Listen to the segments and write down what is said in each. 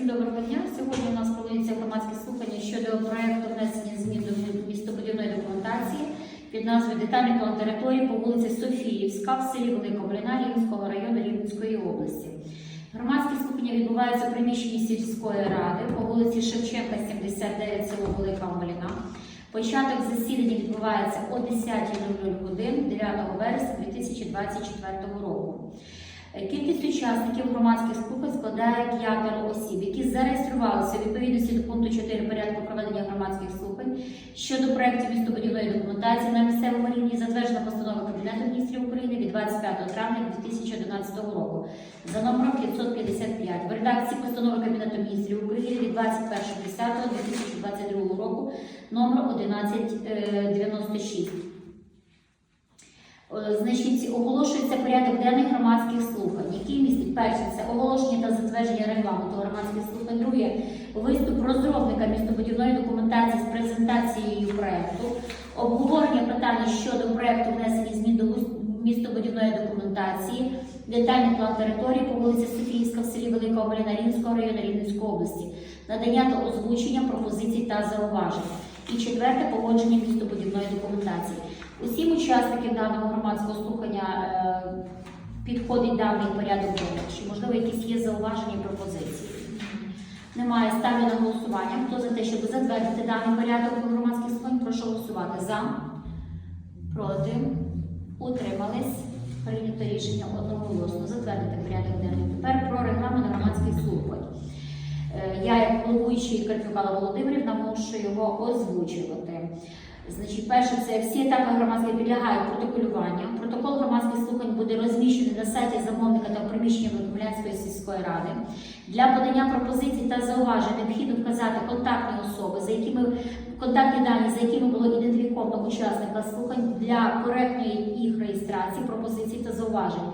Всім доброго дня. Сьогодні у нас проводиться громадське слухання щодо проекту внесення змін до містобудівної документації під назвою Детальний план території по вулиці Софіївська в селі Велика Бліна Рівненського району Рівненської області. Громадське слухання відбувається в приміщенні сільської ради по вулиці Шевченка, 79, село Велика Бліна. Початок засідання відбувається о 10.00 годин 9 вересня 2024 року. Е, Кількість учасників громадських слухань складає п'ятеро осіб, які зареєструвалися відповідності до пункту 4 порядку проведення громадських слухань щодо проєктів містобудівної документації на місцевому рівні, затверджена постанова Кабінету міністрів України від 25 травня 2011 року за номером 555 в редакції постанови Кабінету міністрів України від 21.10.2022 року номер 1196. Е, Значить, оголошується порядок денний громадських слухань, який містить перше це оголошення та затвердження регламенту громадських слухань. Друге виступ розробника містобудівної документації з презентацією проекту, обговорення питання щодо проекту внесення змін до містобудівної документації, детальний план території по вулиці Софійська в селі Велика Оболіна Рівненського району Рівненської області, надання та озвучення пропозицій та зауважень. І четверте погодження містобудівної документації. Усім учасникам даного громадського слухання е, підходить даний порядок денний. Чи можливо якісь є зауваження і пропозиції? Немає. Ставлю на голосування. Хто за те, щоб затвердити даний порядок громадських слухань, прошу голосувати за, проти, утримались. Прийнято рішення одноголосно затвердити порядок денний. Тепер про регламент громадських слухань. Е, Я, як головуючий Карпюкала Володимирівна, мушу його озвучувати. Значить, перше, це всі етапи громадських підлягають протоколюванню. Протокол громадських слухань буде розміщений на сайті замовника та в приміщенні сільської ради. Для подання пропозицій та зауважень необхідно вказати контактні особи, за якими контактні дані, за якими було ідентифіковано учасника слухань для коректної їх реєстрації, пропозицій та зауважень.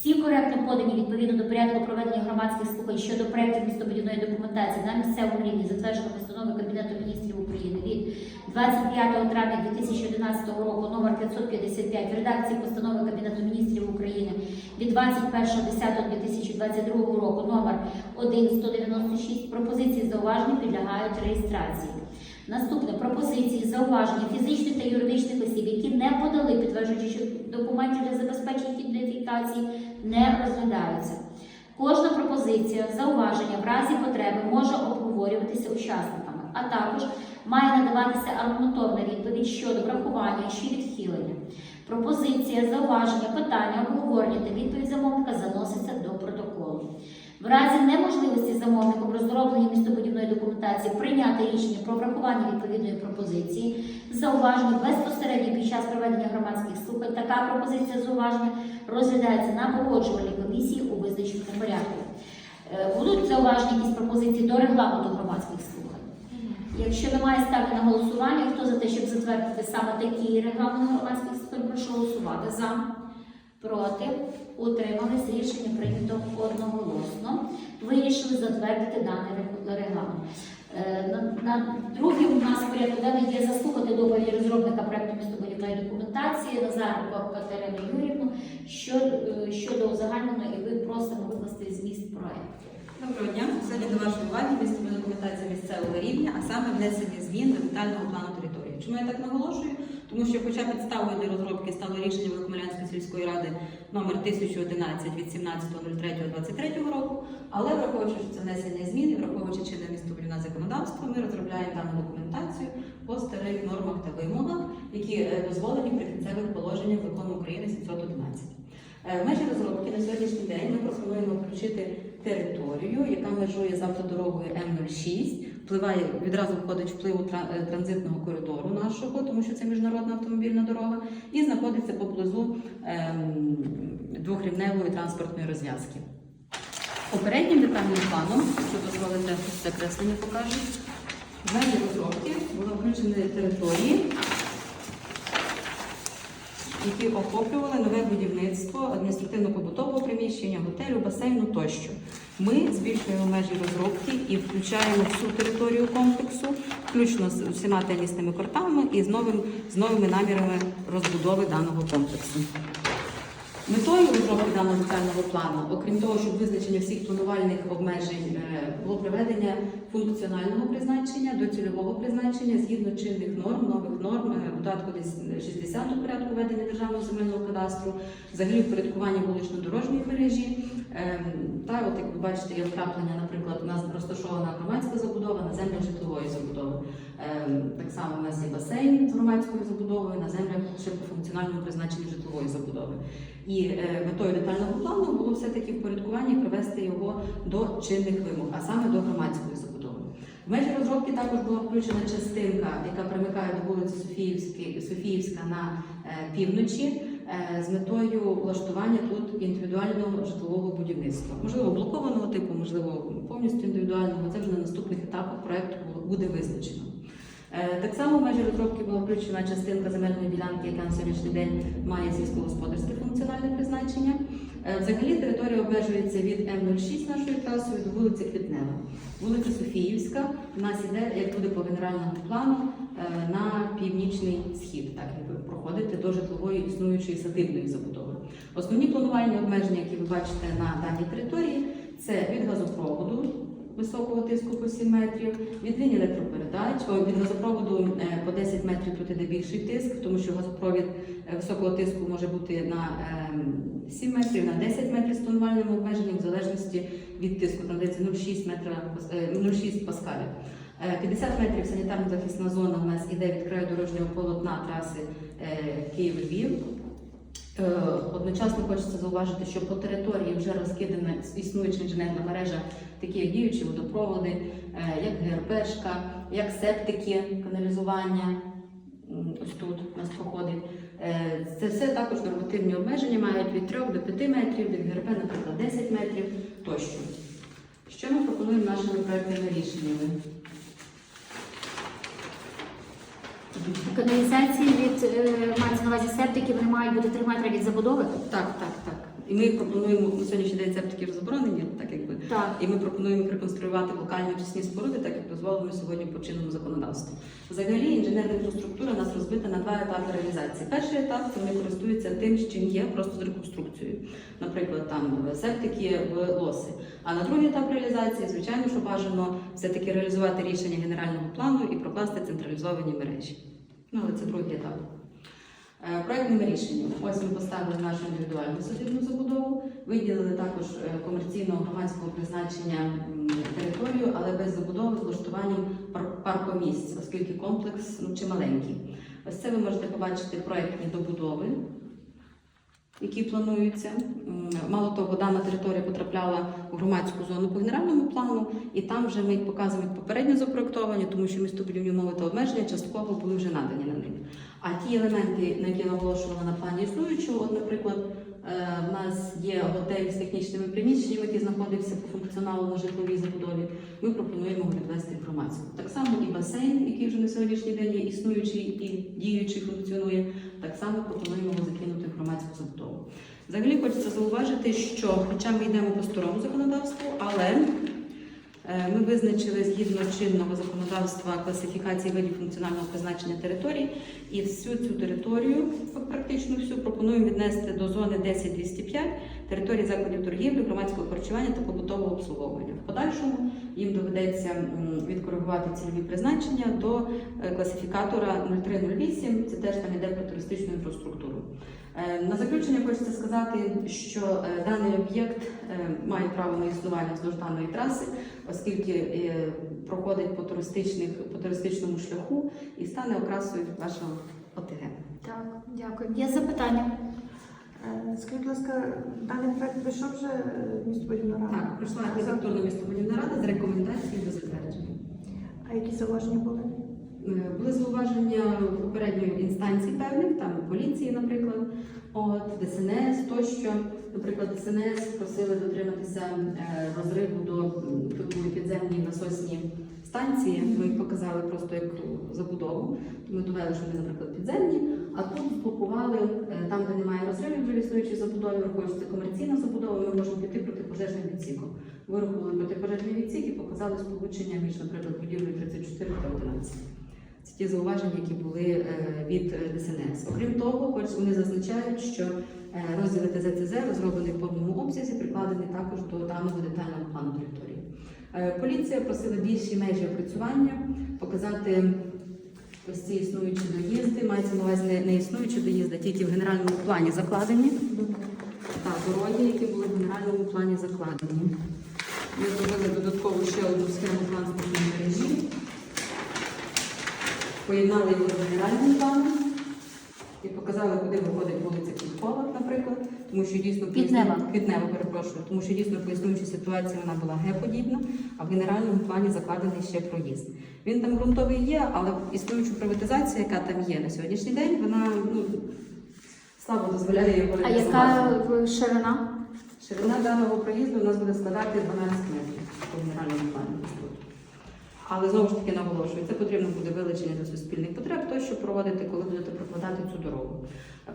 Всі коректно подані відповідно до порядку проведення громадських слухань щодо проєктів містобудівної документації на місцевому рівні, затверджено постановою Кабінету міністрів України від 25 травня 2011 року номер 555 в редакції постанови Кабінету міністрів України від 21.10.2022 року номер 1196 пропозиції зауважень підлягають реєстрації. Наступне пропозиції, зауваження фізичних та юридичних осіб, які не подали підтверджуючих документів для забезпечення ідентифікації, не розглядаються. Кожна пропозиція, зауваження в разі потреби може обговорюватися учасниками, а також має надаватися аргументовна відповідь щодо врахування чи відхилення. Пропозиція, зауваження, питання, обговорення та відповідь замовника заноситься до протоколу. В разі неможливості замовником розроблення містобудівної документації прийняти рішення про врахування відповідної пропозиції, зауваження безпосередньо під час проведення громадських слухань, така пропозиція зауваження розглядається на погоджувальній комісії у визначеному порядку. Е, Будуть зауважені якісь пропозиції до регламенту громадських слухань. Якщо немає ставлю на голосування, хто за те, щоб затвердити саме такий регламент громадських слухань, прошу голосувати за. Проти утримались рішення прийнято одноголосно. Вирішили затвердити даний ре- регламент. Е, На, на другий у нас порядку денний є заслухати доповідь розробника проекту містобудівної документації Назаренко Катерину Юрівну е, щодо узагальненої і ви просимо викласти зміст проекту. Доброго дня. Сьогодні до вашої уваги містобудівна документація місцевого рівня, а саме внесення змін до детального плану території. Чому я так наголошую? Тому що, хоча підставою для розробки стало рішення Великомилянської сільської ради номер 1011 від 17.03.23 року, але враховуючи, що це внесення змін враховуючи чинне містобудівне законодавство, ми розробляємо дану документацію по старих нормах та вимогах, які е, дозволені при кінцевих положеннях закону України 711. Е, В межі розробки на сьогоднішній день ми пропонуємо включити територію, яка межує з автодорогою М06, впливає відразу входить впливу е, транзитного коридору нашого, тому що це міжнародна автомобільна дорога, і знаходиться поблизу ем, двохрівневої транспортної розв'язки. Попереднім детальним планом, якщо дозволите це креслення покажу, в межі розробки було включені території, які охоплювали нове будівництво адміністративно-побутового приміщення, готелю, басейну тощо. Ми збільшуємо межі розробки і включаємо всю територію комплексу, включно з усіма тенісними кортами і з, новим, з новими намірами розбудови даного комплексу. Метою розробки даного детального плану, окрім того, щоб визначення всіх планувальних обмежень е, було приведення функціонального призначення до цільового призначення згідно чинних норм, нових норм, е, додатку десь 60 до порядку ведення державного земельного кадастру, взагалі впорядкування вулично-дорожньої мережі. Ем, Та от як ви бачите, є вкраплення, наприклад, у нас розташована громадська забудова на землях житлової забудови. Ем, Так само у нас є басейн з громадською забудовою на землях ще по функціональному призначенню житлової забудови. І е, метою детального плану було все-таки впорядкування і привести його до чинних вимог, а саме до громадської забудови. В межі розробки також була включена частинка, яка примикає до вулиці Софіївська на е, півночі з метою влаштування тут індивідуального житлового будівництва. Можливо, блокованого типу, можливо, повністю індивідуального. Це вже на наступних етапах проекту буде визначено. Е, Так само в межі розробки була включена частинка земельної ділянки, яка на сьогоднішній день має сільськогосподарське функціональне призначення. Е, Взагалі територія обмежується від М06 нашою трасою до вулиці Квітнева. Вулиця Софіївська у нас іде, як буде по генеральному плану, е, на північний схід, так проходити до житлової існуючої садибної забудови. Основні планувальні обмеження, які ви бачите на даній території, це від газопроводу високого тиску по 7 метрів, від лінії електропередач, від газопроводу е, по 10 метрів тут іде більший тиск, тому що газопровід е, високого тиску може бути на е, 7 метрів, на 10 метрів з тонувальним обмеженням, в залежності від тиску, там дається 0,6 метра, е, 0,6 паскалів. Е, 50 метрів санітарно-захисна зона у нас іде від краю дорожнього полотна траси е, Київ-Львів. Е, Одночасно хочеться зауважити, що по території вже розкидана існуюча інженерна мережа, такі як діючі водопроводи, е, як ГРПшка, як септики, каналізування. Ось тут у нас проходить. Е, Це все також нормативні обмеження мають від 3 до 5 метрів, від ГРП, наприклад, 10 метрів тощо. Що ми пропонуємо нашими проектними рішеннями? Каналізації від е, мається на увазі септики, вони мають бути 3 метри від забудови. Так, так, так. І ми пропонуємо на сьогоднішній день септики вже заборонені, так якби. Так. І ми пропонуємо їх реконструювати локальні очисні споруди, так як дозволено сьогодні по чинному законодавству. Взагалі, інженерна інфраструктура у нас розбита на два етапи реалізації. Перший етап це вони користуються тим, з чим є, просто з реконструкцією. Наприклад, там септики в лоси. А на другий етап реалізації, звичайно, що бажано все-таки реалізувати рішення генерального плану і прокласти централізовані мережі. Ну, але це другий етап. Е, Проектними рішеннями. Ось ми поставили нашу індивідуальну садибну забудову, виділили також е, комерційного громадського призначення територію, але без забудови з влаштуванням пар- паркомісць, оскільки комплекс ну, чималенький. Ось це ви можете побачити проектні добудови, які плануються. Мало того, дана територія потрапляла у громадську зону по генеральному плану, і там вже ми їх показуємо попередньо запроектовані, тому що містобудівні умови та обмеження частково були вже надані на них. А ті елементи, на які наголошувала на плані існуючого, от, наприклад, е, в нас є готель з технічними приміщеннями, який знаходився по функціоналу на житловій забудові. Ми пропонуємо відвести громадську. Так само і басейн, який вже на сьогоднішній день є існуючий і діючий функціонує, так само пропонуємо закинути в громадську забудову. Взагалі хочеться зауважити, що, хоча ми йдемо по старому законодавству, але Е, Ми визначили згідно чинного законодавства класифікації видів функціонального призначення територій, і всю цю територію, практично всю, пропонуємо віднести до зони 10-205 території закладів торгівлі, громадського харчування та побутового обслуговування. В подальшому їм доведеться відкоригувати цільові призначення до е, класифікатора 0308, це теж там йде про туристичну інфраструктуру. Е, На заключення хочеться сказати, що е, даний об'єкт е, має право на існування вздовж даної траси, оскільки проходить по, туристичних, по туристичному шляху і стане окрасою вашого ОТГ. Так, дякую. Є запитання? Скажіть, будь ласка, даний проект пройшов вже містобудівну раду? Так, пройшла архітектурна містобудівна рада з рекомендацією до затвердження. А які зауваження були? Е, Були зауваження попередньої інстанції певних, там поліції, наприклад, от ДСНС тощо. Наприклад, ДСНС просили дотриматися е, розриву до тут підземні насосні станції. Ми їх показали просто як забудову. Ми довели, що вони, наприклад, підземні, а тут зблокували е, там, де немає розривів вже існуючій забудові, враховуючи це комерційна забудова, ми можемо піти протипожежним відсіком. Вирахували протипожежний відсік і показали сполучення між, наприклад, будівлею 34 та 11. Це ті зауваження, які були е, від е, ДСНС. Окрім того, хоч вони зазначають, що е, розділ ТЗЦЗ розроблений в повному обсязі, прикладений також до даного детального плану території. Поліція просила більші межі опрацювання, показати ось ці існуючі доїзди. Мається на увазі не, існуючі доїзди, тільки в генеральному плані закладені. Так, дороги, які були в генеральному плані закладені. Ми зробили додаткову ще одну схему транспортної мережі. Поєднали його з генеральним планом і показали, куди виходить вулиця Квіткова, наприклад, тому що дійсно Квітнева. Квітнева, перепрошую, тому що дійсно по існуючій ситуації вона була Г-подібна, а в генеральному плані закладений ще проїзд. Він там ґрунтовий є, але існуюча приватизація, яка там є на сьогоднішній день, вона ну, слабо дозволяє його А яка ширина? Ширина даного проїзду у нас буде складати 12 метрів. Але знову ж таки наголошую, це потрібно буде вилучення для суспільних потреб, то що проводити, коли будете прокладати цю дорогу,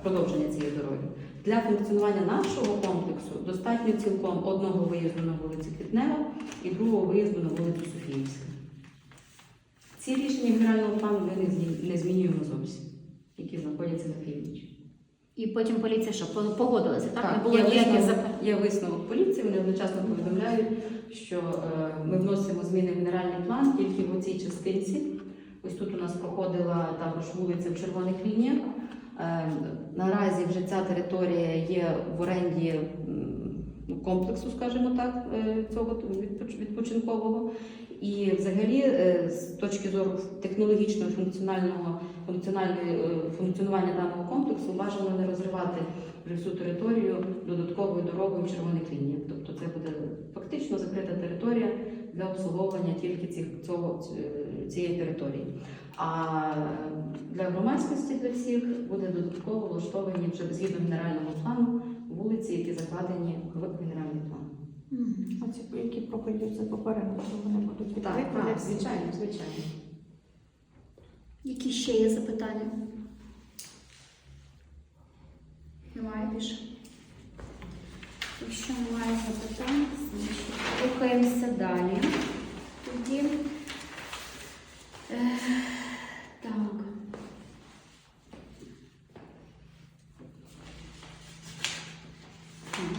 продовження цієї дороги. Для функціонування нашого комплексу достатньо цілком одного виїзду на вулиці Квітнева і другого виїзду на вулицю Софіївська. Ці рішення генерального плану ми не змінюємо зовсім, які знаходяться на північі. І потім поліція що погодилася, так? Не було ніяких висновок, запитань. є висновок поліції, вони одночасно повідомляють, що е, ми вносимо зміни в генеральний план тільки в цій частинці. Ось тут у нас проходила також вулиця в червоних лініях. Е, наразі вже ця територія є в оренді ну, комплексу, скажімо так, е, цього відпочинкового. І взагалі, е, з точки зору технологічного функціонального е, функціонування даного комплексу бажано не розривати вже всю територію додатковою дорогою червоних лініях. Тобто це буде фактично закрита територія для обслуговування тільки цих, цього, цієї території. А для громадськості для всіх буде додатково влаштовані вже згідно генерального плану вулиці, які закладені в генеральний план. А ці, які проходять за попередньо, що вони будуть для всіх? звичайно, звичайно. Які ще є запитання? Немає більше. Якщо немає запитань, значить рухаємося далі. Тоді. Е, так.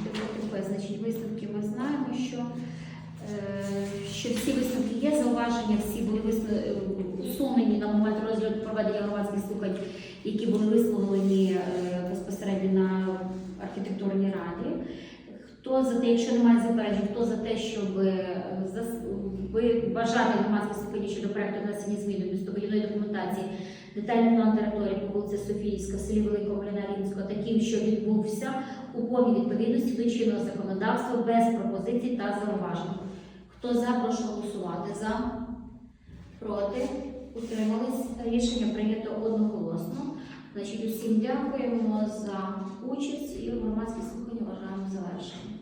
ДПТП, значить, висновки ми знаємо, що, е, що всі висновки є, зауваження всі були е, усунені на момент розгляду проведення громадських слухань, які були висловлені е, безпосередньо на архітектурній раді. Хто за те, якщо немає заперечень, хто за те, щоб бажати громадське слухання щодо проекту внесення змін до містобудівної документації, детальний план території по вулиці Софійська, в селі Великого Рівненського, таким, що відбувся у повній відповідності до чинного законодавства без пропозицій та зауважень. Хто за, прошу голосувати. За, проти, утримались. Рішення прийнято одноголосно. Значить, усім дякуємо за участь і громадські слухання вважаємо завершеним.